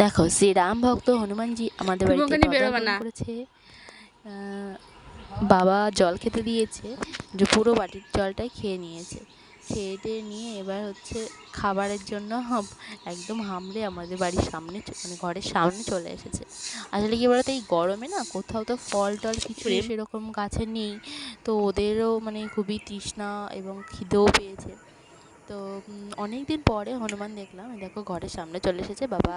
দেখো শ্রীরাম ভক্ত হনুমানজি আমাদের বাড়িতে। করেছে। বাবা জল খেতে দিয়েছে যে পুরো বাটির জলটাই খেয়ে নিয়েছে। খেয়ে নিয়ে এবার হচ্ছে খাবারের জন্য একদম হামড়ে আমাদের বাড়ির সামনে মানে ঘরের সামনে চলে এসেছে। আসলে কি বলতো এই গরমে না কোথাও তো ফল টল কিছু সেরকম গাছে নেই তো ওদেরও মানে খুবই তৃষ্ণা এবং খিদেও পেয়েছে। তো অনেক দিন পরে হনুমান দেখলাম। দেখো ঘরের সামনে চলে এসেছে। বাবা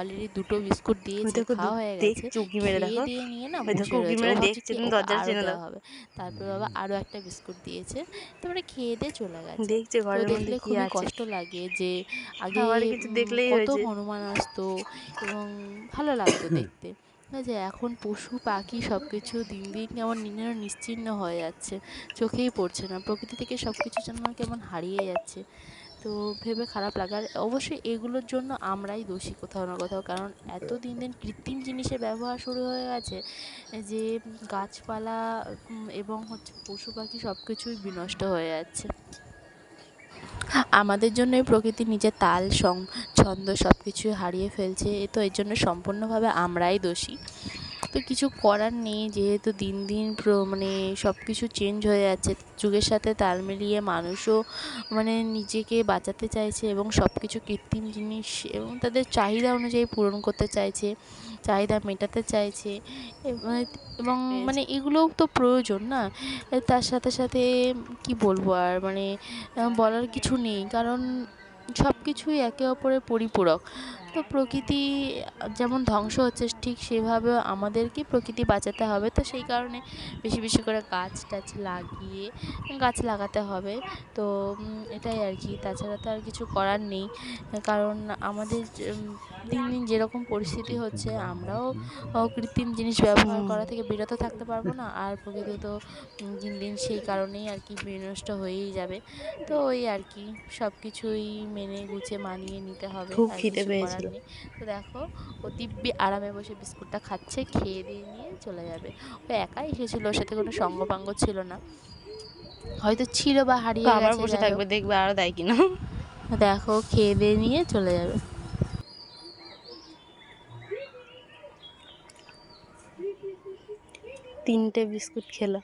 অলরেডি দুটো বিস্কুট দিয়েছে খাওয়া হয়ে গেছে। দিয়ে নিয়ে না। হবে। তারপর বাবা আরও একটা বিস্কুট দিয়েছে। তারপরে খেয়ে দিয়ে চলে গেছে। দেখছে ঘরের দেখলে খুবই কষ্ট লাগে যে আগে দেখলেই কত হনুমান আসতো এবং ভালো লাগতো দেখতে। না যে এখন পশু, পাখি সব কিছু দিন দিন কেমন নিশ্চিহ্ন হয়ে যাচ্ছে, চোখেই পড়ছে না। প্রকৃতি থেকে সব কিছু যেন কেমন হারিয়ে যাচ্ছে। তো ভেবে খারাপ লাগার অবশ্যই এগুলোর জন্য আমরাই দোষী কোথাও না কোথাও। কারণ এত দিন দিন কৃত্রিম জিনিসের ব্যবহার শুরু হয়ে গেছে যে গাছপালা এবং হচ্ছে পশু, পাখি সব কিছুই বিনষ্ট হয়ে যাচ্ছে। আমাদের জন্যই প্রকৃতি নিজের তাল, সং, ছন্দ সব কিছুই হারিয়ে ফেলছে। এ তো এর জন্য সম্পূর্ণভাবে আমরাই দোষী। তো কিছু করার নেই যেহেতু দিন দিন প্র- মানে সব কিছু চেঞ্জ হয়ে যাচ্ছে যুগের সাথে তাল মিলিয়ে মানুষও মানে নিজেকে বাঁচাতে চাইছে এবং সব কিছু কৃত্রিম জিনিস এবং তাদের চাহিদা অনুযায়ী পূরণ করতে চাইছে চাহিদা মেটাতে চাইছে এবং মানে এগুলোও তো প্রয়োজন না? তার সাথে সাথে কি বলব আর মানে বলার কিছু নেই কারণ সব কিছুই একে অপরের পরিপূরক। তো প্রকৃতি যেমন ধ্বংস হচ্ছে ঠিক সেভাবে আমাদেরকে প্রকৃতি বাঁচাতে হবে। তো সেই কারণে বেশি বেশি করে গাছ টাছ লাগিয়ে গাছ লাগাতে হবে। তো এটাই আর কি। তাছাড়া তো আর কিছু করার নেই। কারণ আমাদের দিন দিন যেরকম পরিস্থিতি হচ্ছে আমরাও কৃত্রিম জিনিস ব্যবহার করা থেকে বিরত থাকতে পারব না। আর প্রকৃতি তো দিন দিন সেই কারণেই আর কি বিনষ্ট হয়েই যাবে। তো ওই আর কি সব কিছুই মেনে গুছিয়ে মানিয়ে নিতে হবে। খুব খিদে কিছু পেয়েছিল। নেই। তো দেখো ও দিব্যি আরামে বসে বিস্কুটটা খাচ্ছে খেয়ে দিয়ে নিয়ে চলে যাবে ও একাই এসেছিল ওর সাথে কোনো সঙ্গপাঙ্গ ছিল না হয়তো ছিল বা হারিয়ে আবার বসে থাকবে দেখবে আরও দেয় কিনা। দেখো খেয়ে দিয়ে নিয়ে চলে যাবে তিনটে বিস্কুট খেলো